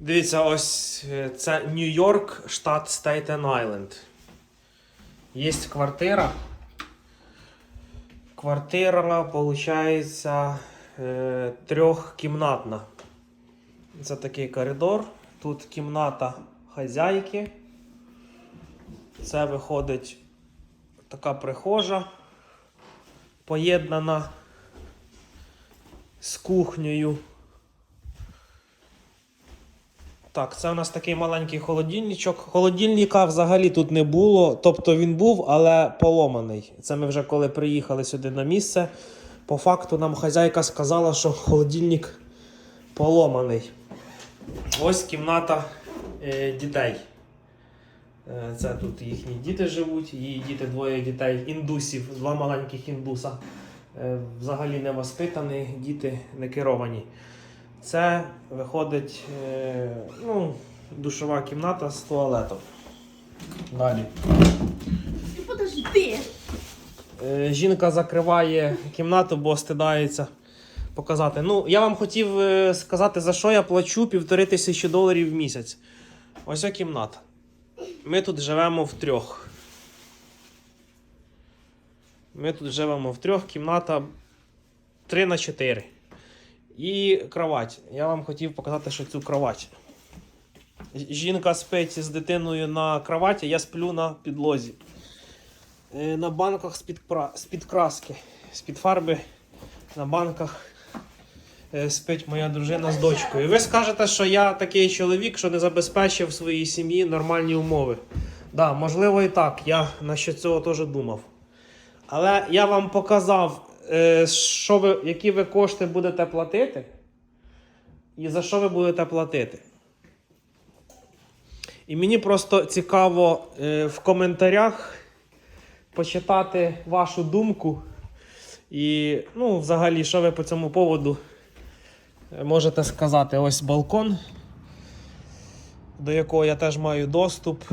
Дивіться, ось е, це Нью-Йорк, штат Стейтен Айленд. Є квартира. Квартира, виходить, е, трьохкімнатна. Це такий коридор. Тут кімната хазяйки. Це виходить така прихожа, поєднана з кухнею. Так, це у нас такий маленький холодильничок. Холодильника взагалі тут не було. Тобто він був, але поломаний. Це ми вже коли приїхали сюди на місце. По факту нам хазяйка сказала, що холодильник поломаний. Ось кімната е, дітей. Е, Це тут їхні діти живуть, її діти двоє дітей, індусів, два маленьких індуса. Е, Взагалі не воспитані, діти не керовані. Це виходить е, душова кімната з туалетом. Далі. Подожди. Е, Жінка закриває кімнату, бо стидається показати. Ну, я вам хотів е, сказати, за що я плачу півтори тисячі доларів в місяць. Ось ця кімната. Ми тут живемо в трьох. Ми тут живемо в трьох, кімната 3 на 4. І кровать. Я вам хотів показати, що цю кровать. Жінка спить з дитиною на кроваті, я сплю на підлозі. Е, На банках з-під, з-під краски, з-під фарби на банках е, спить моя дружина з дочкою. Ви скажете, що я такий чоловік, що не забезпечив своїй сім'ї нормальні умови. Да, можливо, і так. Я насчет цього теж думав. Але я вам показав, е, що ви, які ви кошти будете платити, і за що ви будете платити. І мені просто цікаво е, в коментарях почитати вашу думку. І, ну, взагалі, що ви по цьому поводу е, можете сказати? Ось балкон, до якого я теж маю доступ.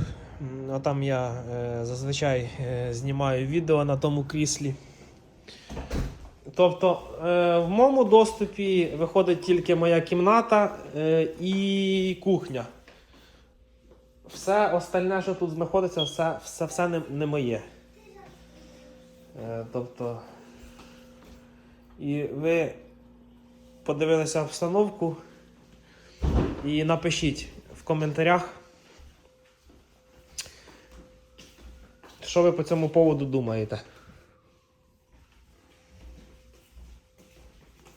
А там я е, зазвичай е, знімаю відео на тому кріслі. Тобто, е, в моєму доступі виходить тільки моя кімната е, і кухня. Все остальне, що тут знаходиться, все, все, все не, не моє. Е, тобто. І ви подивилися обстановку і напишіть в коментарях, що ви по цьому поводу думаєте.